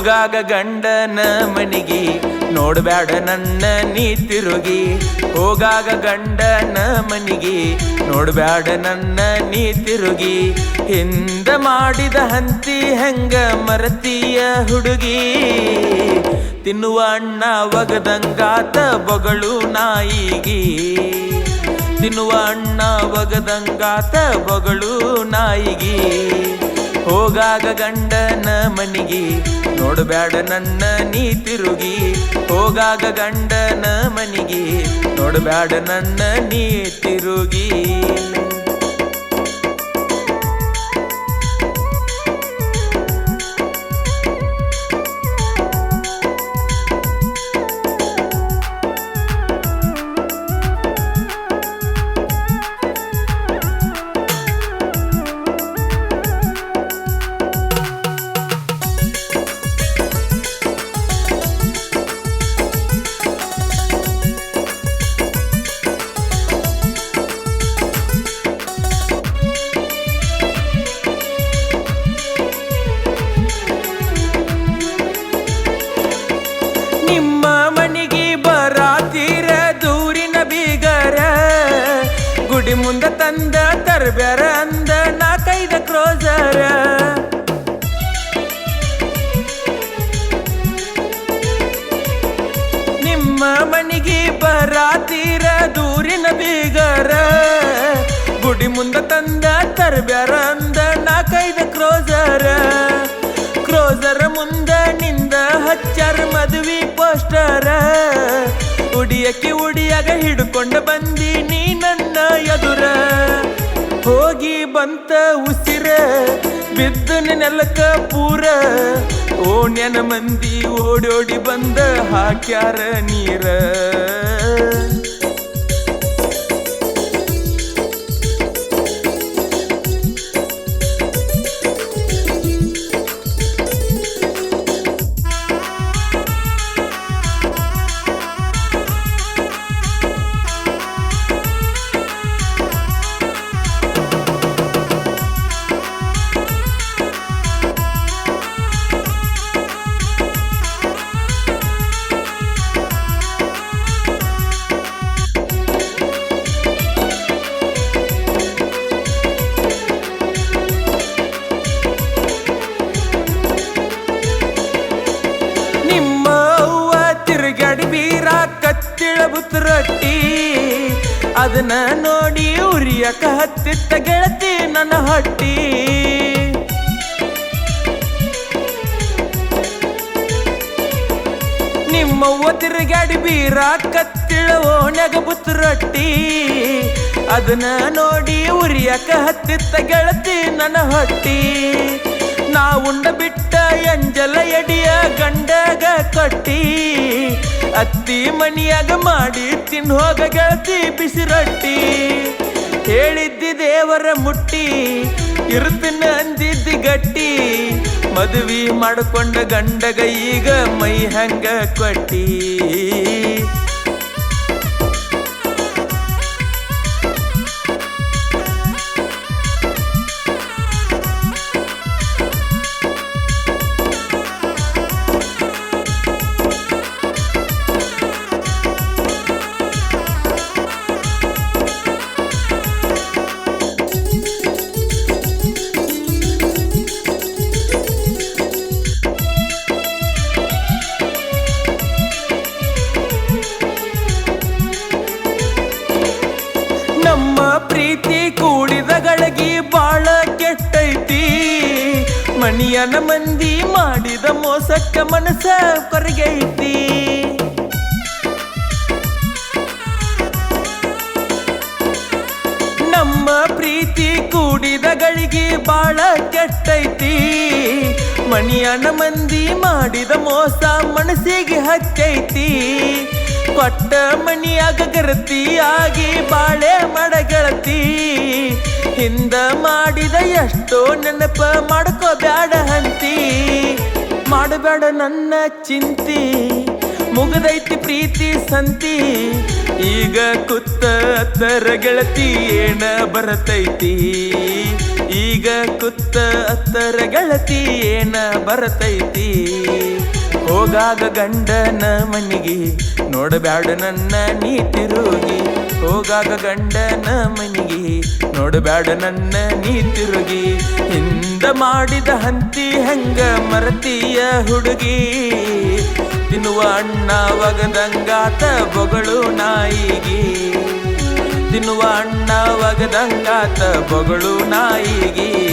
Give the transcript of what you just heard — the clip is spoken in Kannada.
ಹೋಗಾಗ ಗಂಡನ ಮನಿಗಿ ನೋಡಬೇಡ ನನ್ನ ನೀ ತಿರುಗಿ. ಹೋಗಾಗ ಗಂಡನ ಮನಿಗಿ ನೋಡಬೇಡ ನನ್ನ ನೀ ತಿರುಗಿ. ಹಿಂದ ಮಾಡಿದ ಹಂತಿ ಹೆಂಗ ಮರತಿಯ ಹುಡುಗಿ. ತಿನ್ನುವ ಅಣ್ಣ ಒಗದಂಗಾತ ಬೊಗಳು ನಾಯಿಗಿ. ತಿನ್ನುವ ಅಣ್ಣ ಒಗದಂಗಾತ ಬೊಗಳು ನಾಯಿಗಿ. ಹೋಗಾಗ ಗಂಡನ ಮನಿಗಿ ನೋಡಬೇಡ ನನ್ನ ನೀ ತಿರುಗಿ ಹೋಗಾಗ ಗಂಡನ ಮನಿಗಿ ನೋಡಬೇಡ ನನ್ನ ನೀ ತಿರುಗಿ ಗುಡಿ ಮುಂದ ತಂದ ತರ್ಬ್ಯಾರ ಅಂದ ನಾಕೈದ ಕ್ರೋಸರ ನಿಮ್ಮ ಮನಿಗೆ ಬರಾತೀರ ದೂರಿನ ಬೀಗರ. ಗುಡಿ ಮುಂದ ತಂದ ತರ್ಬ್ಯಾರ ಅಂದ ನಾಕೈದ ಕ್ರೋಸರ ಕ್ರೋಸರ ಮುಂದ ನಿಂದ ಹಚ್ಚರ ಮದುವೆ ಪೋಸ್ಟರ. ಉಡಿಯಕ್ಕೆ ಉಡಿಯಾಗ ಹಿಡ್ಕೊಂಡು ಬಂದಿ ಬಂತ ಉಸಿರ ಬಿದ್ದನ ನೆಲಕ ಪೂರ. ಓಣ್ಯನ ಮಂದಿ ಓಡೋಡಿ ಬಂದ ಹಾಕ್ಯಾರ ನೀರ. ಕತ್ತಿಳ ರೊಟ್ಟಿ. ಅದನ್ನ ನೋಡಿ ಉರಿಯಕ ಹತ್ತಿತ್ತ ಗೆಳತಿ ನನ್ನ ಹೊಟ್ಟಿ. ನಿಮ್ಮವ್ವ ತಿರುಗಾಡಿ ಬೀರ ಕತ್ತಿಳ ಓಣ್ಯಾಗ ಬುತ್ತರೊಟ್ಟಿ ಅದನ್ನ ನೋಡಿ ಉರಿಯಕ ಹತ್ತಿತ್ತ ಗೆಳತಿ ನನ್ನ ಹೊಟ್ಟಿ. ನಾ ಉಂಡ ಬಿಟ್ಟ ಎಂಜಲ ಎಡಿಯ ಗಂಡಗ ಕಟ್ಟಿ. ಅತ್ತಿ ಮನಿಯಾಗ ಮಾಡಿ ತಿನ್ ಹೋಗ ಗೆಳತಿ ಬಿಸಿ ರೊಟ್ಟಿ. ಹೇಳಿದ್ದಿ ದೇವರ ಮುಟ್ಟಿ, ಇರುತ್ತಿನ ಅಂದಿದ್ದಿ ಗಟ್ಟಿ. ಮದುವೆ ಮಾಡಿಕೊಂಡ ಗಂಡಗ ಈಗ ಮೈ ಹಂಗ ಕೊಟ್ಟಿ. ಮಣಿಯನ ಮಂದಿ ಮಾಡಿದ ಮೋಸಕ್ಕ ಮನಸ್ಸ ಕೊರಗೈತಿ. ನಮ್ಮ ಪ್ರೀತಿ ಕೂಡಿದ ಗಳಿಗೆ ಬಾಳ ಕೆಟ್ಟೈತಿ. ಮಣಿಯನ ಮಂದಿ ಮಾಡಿದ ಮೋಸ ಮನಸ್ಸಿಗೆ ಹಚ್ಚೈತಿ. ಕೊಟ್ಟ ಮಣಿಯಾಗ ಗರತಿಯಾಗಿ ಬಾಳೆ ಮಡಗಳತಿ. ಹಿಂದ ಮಾಡಿದ ಎಷ್ಟೋ ನೆನಪ ಮಾಡ್ಕೋಬ್ಯಾಡ ಹಂತಿ. ಮಾಡಬೇಡ ನನ್ನ ಚಿಂತಿ. ಮುಗದೈತಿ ಪ್ರೀತಿ ಸಂತಿ. ಈಗ ಕುತ್ತ ಅತ್ತರ ಗೆಳತಿ ಏನ ಬರತೈತಿ? ಈಗ ಕುತ್ತ ಅತ್ತರ ಗೆಳತಿ ಏನ ಬರತೈತಿ? ಹೋಗಾಗ ಗಂಡನ ಮನಿಗೆ ನೋಡಬ್ಯಾಡ ನನ್ನ ನೀ ತಿರುಗಿ ಹೋಗಾಗ ಗಂಡನ ಮನಿಗೆ ನೋಡಬೇಡ ನನ್ನ ನೀ ತಿರುಗಿ. ಹಿಂದ ಮಾಡಿದ ಹಂತಿ ಹೆಂಗ ಮರತೀಯ ಹುಡುಗಿ. ತಿನ್ನುವ ಅಣ್ಣ ಒಗದಂಗಾತ ಬೊಗಳು ನಾಯಿಗೆ. ತಿನ್ನುವ ಅಣ್ಣ ಒಗದಂಗಾತ ಬೊಗಳು ನಾಯಿಗಿ.